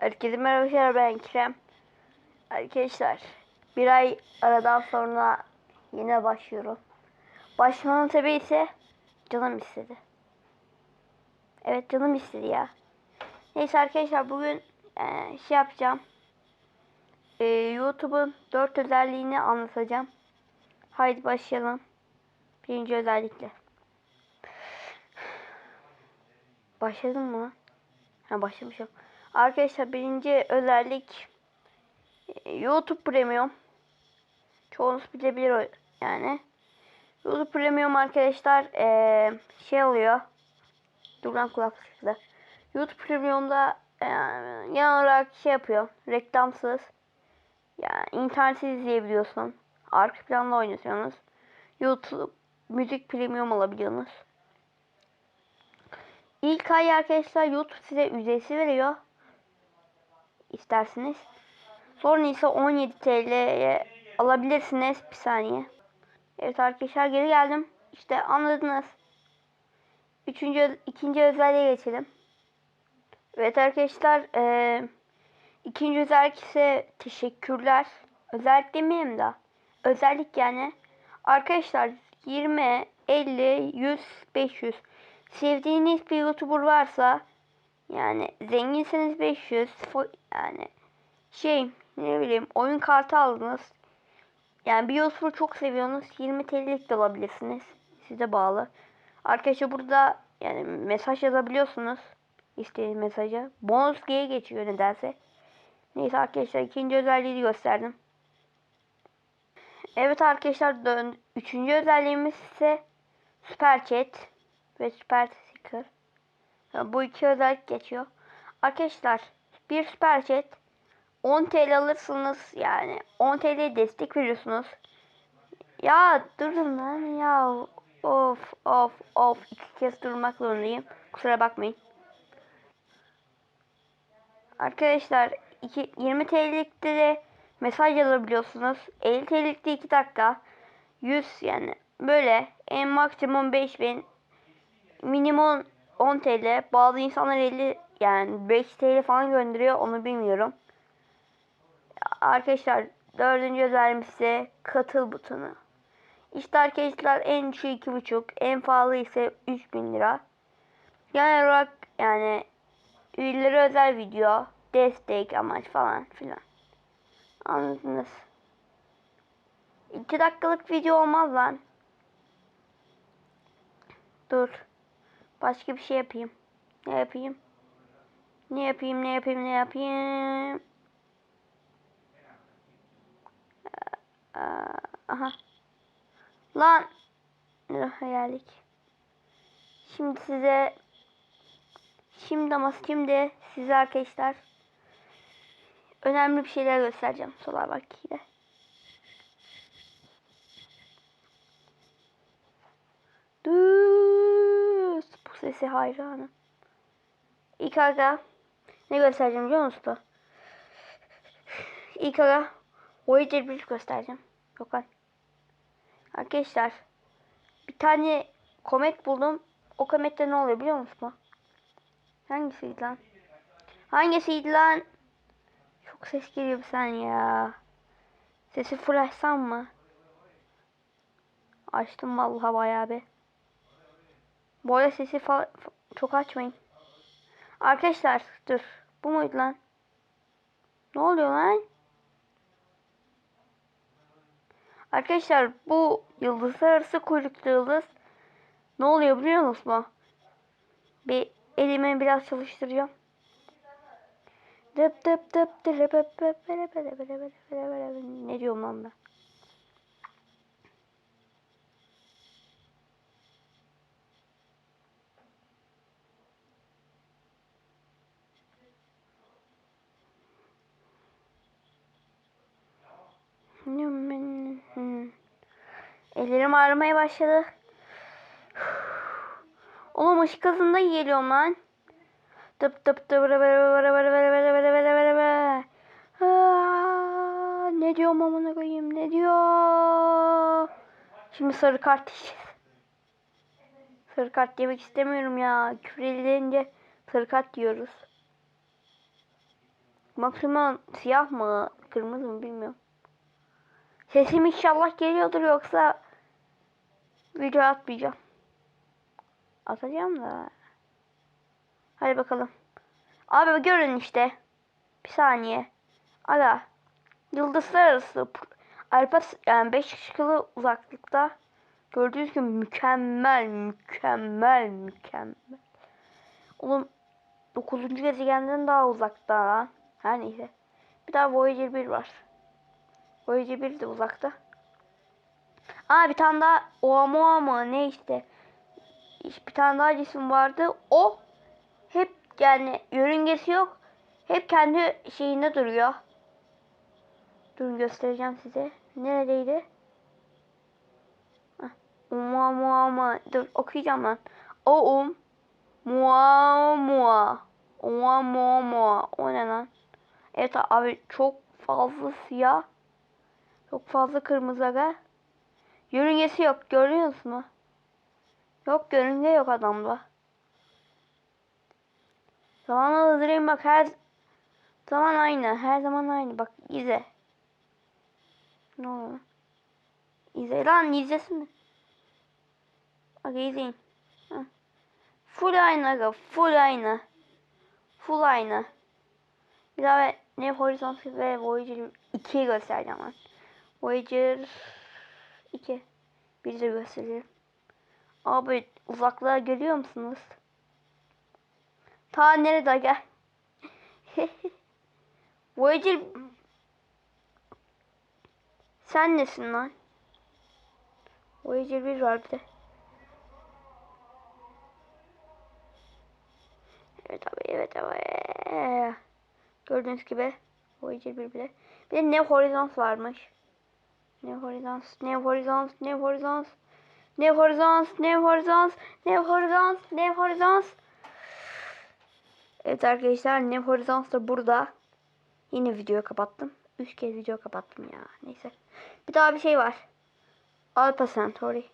Herkese merhaba ben Kerem. Arkadaşlar bir ay aradan sonra yine başlıyorum. Başlamamın sebebi ise canım istedi. Evet canım istedi ya. Neyse arkadaşlar bugün eee, şey yapacağım. Eee, YouTube'un 4 özelliğini anlatacağım. Haydi başlayalım. Birinci özellikle. Başladın mı? Ha başlamışım. Arkadaşlar birinci özellik e, YouTube Premium. Çoğunuz bilebilir yani. YouTube Premium arkadaşlar e, şey oluyor. Dur lan kulaklıkta. YouTube Premium'da e, genel olarak şey yapıyor. Reklamsız. Yani internetsiz izleyebiliyorsun. Arka planda oynatıyorsunuz. YouTube Müzik Premium alabiliyorsunuz. İlk ay arkadaşlar YouTube size ücretsiz veriyor. İsterseniz. Sonra ise 17 TL'ye alabilirsiniz. Bir saniye. Evet arkadaşlar geri geldim. İşte anladınız. Üçüncü, ikinci özelliğe geçelim. Evet arkadaşlar. eee ikinci özellik ise teşekkürler. Özellik demeyeyim de. Özellik yani. Arkadaşlar 20, 50, 100, 500 sevdiğiniz bir YouTuber varsa yani zenginseniz 500 fo- yani şey ne bileyim oyun kartı aldınız. Yani YouTuber çok seviyorsunuz 20 TL'lik de alabilirsiniz. Size bağlı. Arkadaşlar burada yani mesaj yazabiliyorsunuz. istediğiniz mesajı. Bonus G'ye geçiyor nedense. Neyse arkadaşlar ikinci özelliği gösterdim. Evet arkadaşlar dön. Üçüncü özelliğimiz ise Süper Chat ve Süper Sticker. Bu iki özellik geçiyor. Arkadaşlar bir Süper Chat 10 TL alırsınız yani 10 TL destek veriyorsunuz. Ya durun lan ya of of of iki kez durmak zorundayım. Kusura bakmayın. Arkadaşlar iki, 20 TL'likte de mesaj yazabiliyorsunuz. 50 TL'likte 2 dakika. 100 yani böyle en maksimum 5000 minimum 10 TL. Bazı insanlar 50 yani 5 TL falan gönderiyor onu bilmiyorum. Arkadaşlar dördüncü özelliğimiz ise katıl butonu. İşte arkadaşlar en düşüğü iki buçuk, en pahalı ise 3000 lira. Genel olarak yani üyelere özel video, destek amaç falan filan. Anladınız. 2 dakikalık video olmaz lan. Dur. Başka bir şey yapayım. Ne yapayım? Ne yapayım, ne yapayım, ne yapayım? Aha. Lan. Hayalik. Şimdi size Şimdi ama şimdi size arkadaşlar önemli bir şeyler göstereceğim. Solar bakiyle. Düz. Bu sesi hayranım. İlk aga ne göstereceğim biliyor musun? İlk aga Voyager 1 göstereceğim. Yok lan. Arkadaşlar bir tane komet buldum. O komette ne oluyor biliyor musun? Hangisiydi lan? Hangisiydi lan? Çok ses geliyor bir saniye ya. Sesi full mı? Açtım vallahi bayağı bir. Bu arada sesi çok açmayın. Arkadaşlar dur. Bu muydu lan? Ne oluyor lan? Arkadaşlar bu yıldızlar arası kuyruklu yıldız ne oluyor biliyor musunuz? Bir elimi biraz bere. Ne diyorum lan ben? Ellerim ağrımaya başladı. Oğlum ışık hızında geliyorum lan. Dıp dıp dıp ne diyorum amına koyayım ne diyor? Şimdi sarı kart yiyeceğiz. Sarı kart yemek istemiyorum ya. Küfredilince sarı kart diyoruz. Maksimum siyah mı kırmızı mı bilmiyorum. Sesim inşallah geliyordur yoksa video atmayacağım. Atacağım da. Hadi bakalım. Abi görün işte. Bir saniye. Aga. Yıldızlar arası. Alpa yani 5 ışıklı uzaklıkta. Gördüğünüz gibi mükemmel, mükemmel, mükemmel. Oğlum 9. gezegenden daha uzakta lan. Her neyse. Bir daha Voyager 1 var. Voyager 1 de uzakta. Aa bir tane daha Oumuamua ne işte. Bir tane daha cisim vardı. O hep yani yörüngesi yok. Hep kendi şeyinde duruyor. Durun göstereceğim size. Neredeydi? Heh. Oumuamua. Dur okuyacağım ben. O um. Mua mua. Mua mua mua. O ne lan? Evet abi çok fazla siyah. Çok fazla kırmızı aga. Yörüngesi yok. Görüyor musun? Yok yörünge yok adamda. Zaman hızlıyım bak her zaman aynı. Her zaman aynı. Bak izle. Ne oluyor? İzle lan izlesin. Bak izleyin. Full aynı aga. Full aynı. Full aynı. Bir daha ne Horizon ve Voyager 2'yi göstereceğim ben. Voyager 2. Bir de göstereyim. Abi uzaklığa görüyor musunuz? Ta nerede gel. Voyager sen nesin lan? Voyager 1 var bir de. Evet abi evet abi. Gördüğünüz gibi Voyager 1 bile. Bir de New Horizons varmış. New Horizons, New Horizons, New Horizons. New Horizons, New Horizons, New Horizons, New Horizons. Evet arkadaşlar New Horizons da burada. Yine videoyu kapattım. Üç kez video kapattım ya. Neyse. Bir daha bir şey var. Alpha Centauri.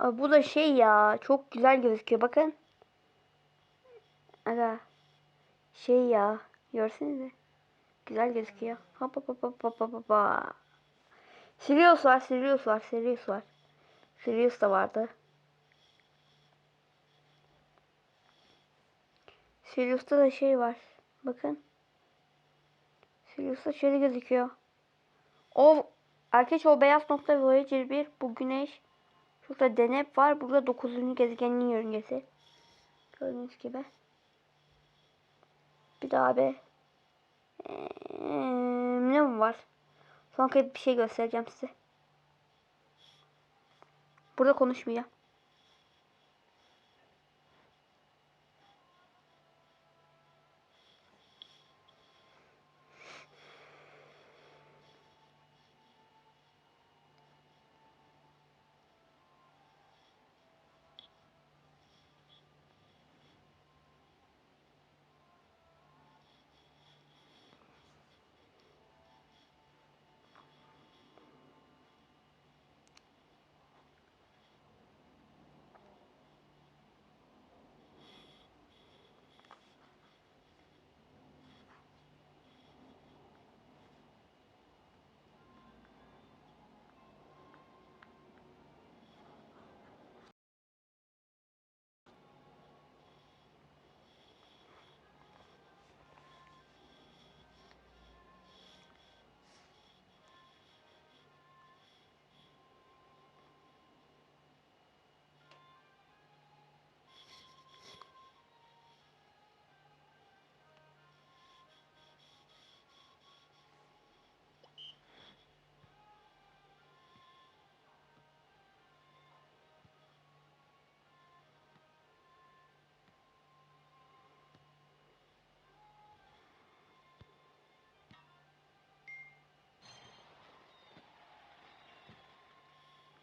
Bu da şey ya. Çok güzel gözüküyor. Bakın. Aga. Şey ya. Görsenize. Güzel gözüküyor. Hop hop hop hop hop hop hop. Sirius var. Sirius var. Sirius var. Sirius da vardı. Sirius'ta da şey var. Bakın. Sirius'ta şöyle gözüküyor. O arkadaş o beyaz nokta Voyager 1 bu güneş. Şurada denep var. Burada 9. gezegenin yörüngesi. Gördüğünüz gibi. Bir daha be. Ee, ne var? Son kez bir şey göstereceğim size. Burada konuşmayacağım.